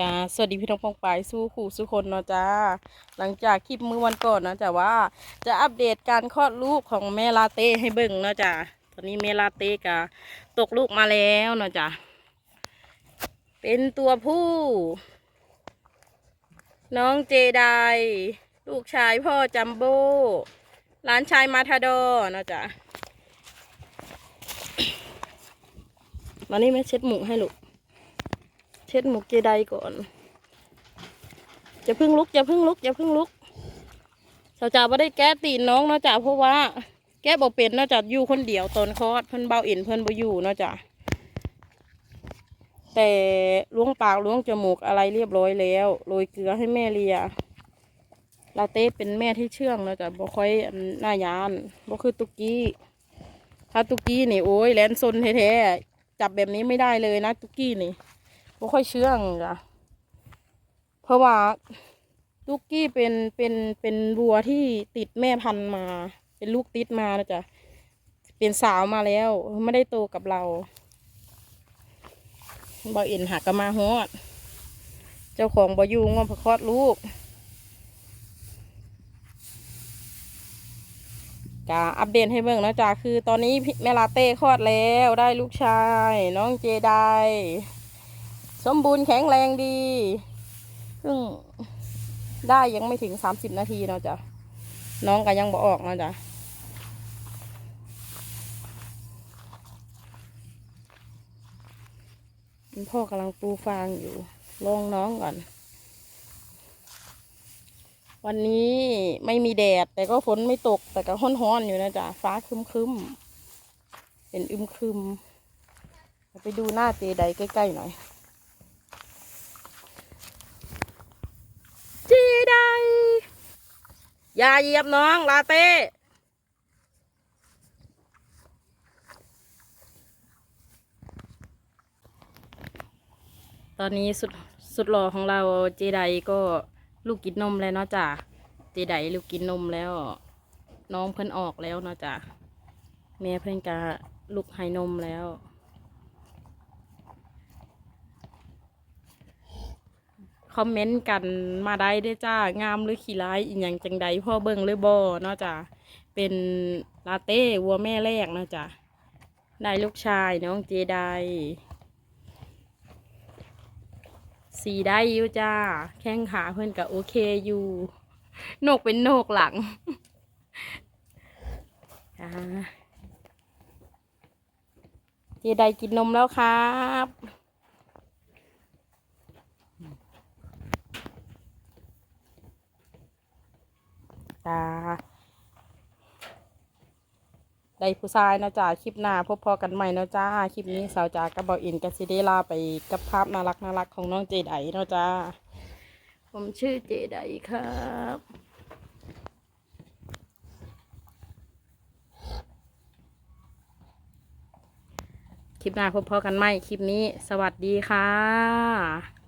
กาสวัสดีพี่น้องปองปายสู้ขู่สู้คนเนาะจ้า หลังจากคลิปมื้อวันก่อนเนาะจ้ะว่าจะอัปเดตการคลอดลูกของแม่ลาเต้ให้เบิ่งเนาะจ้ะตอนนี้แม่ลาเต้กาตกลูกมาแล้วเนาะจ้ะเป็นตัวผู้ น้องเจไดลูกชายพ่อจัมโบ้หลานชายมาทาโดอเนาะจ้ะมานี่แม่เช็ดหมูให้ลูก เช็ดหมูเจไดก่อนจะพึ่งลุกจะพึ่งลุกจะพึ่งลุกสาวจ๋าไม่ได้แก้ตีนน้องเนาะจ้ะเพราะว่า แก้บอกเป็นเนาะจ้ะอยู่คนเดียวตอนคลอดเพิ่นเบาเอ็นเพิ่นบ่อยู่เนาะจ้ะแต่ล้วงปากล้วงจมูกอะไรเรียบร้อยแล้วโรยเกลือให้แม่เลียลาเต้เป็นแม่ที่เชื่องเนาะจ้ะบ่ค่อยนหน้ายานบ่คือตุกี้ถ้าตุกี้นี่โอ้ยแลนซนแท้ๆจับแบบนี้ไม่ได้เลยนะตุกี้นี่ ไม่ค่อยเชื่องจ้ะเพราะว่าลูกกี้เป็นเป็นเป็นวัวที่ติดแม่พันธุ์มา เป็นลูกติดมานะจ๊ะเป็นสาวมาแล้วไม่ได้โตกับเราบอเอ็นหักกมาฮอด เจ้าของบอยูงอมพคลอดลูกกาอัปเดตให้เบิ่งนะจ๊ะคือตอนนี้แม่ลาเต้คลอดแล้วได้ลูกชาย น้องเจได สมบูรณ์แข็งแรงดีซึ่งได้ยังไม่ถึงสามสิบนาทีเนาะจ้ะน้องก็ยังบอออกเนาะจ้ะพ่อกำลังปูฟางอยู่ลองน้องก่อน วันนี้ไม่มีแดด แต่ก็ฝนไม่ตกแต่ก็ห้อนๆอยู่นะจ๊ะฟ้าครึมๆเป็นอึมครึม ไปดูหน้าเจไดใกล้ๆหน่อย จีได อย่าเหยียบน้องลาเต้ตอนนี้สุดสุดหล่อของเราเจไดก็ลูกกินนมแล้วเนาะจ้ะเจไดลูกกินนมแล้ว น้องเพิ่นออกแล้วเนาะจ้ะแม่เพิ่นกะลูกให้นมแล้ว คอมเมนต์กันมาได้เด้จ้างามหรือขี้ร้ายอีหยังจังใดพ่อเบิ่งหรือบ่เนาะจ้ะเป็นลาเต้วัวแม่แรกเนาะจ้ะได้ลูกชายน้องเจไดสีได้อยู่จ้า แข้งขาเพื่อนก็โอเคอยู่นกเป็นนกหลังจ้าเจไดกินนมแล้วครับ จ้าได้ผู้ชายนะจ้าคลิปหน้าพบพอกันใหม่นะจ้าคลิปนี้สาวจากระเบาอินกับซิเดลาไปกับภาพน่ารักน่ารักของน้องเจไดนะจ้าผมชื่อเจไดครับคลิปหน้าพบพอกันใหม่คลิปนี้ สวัสดีค่ะ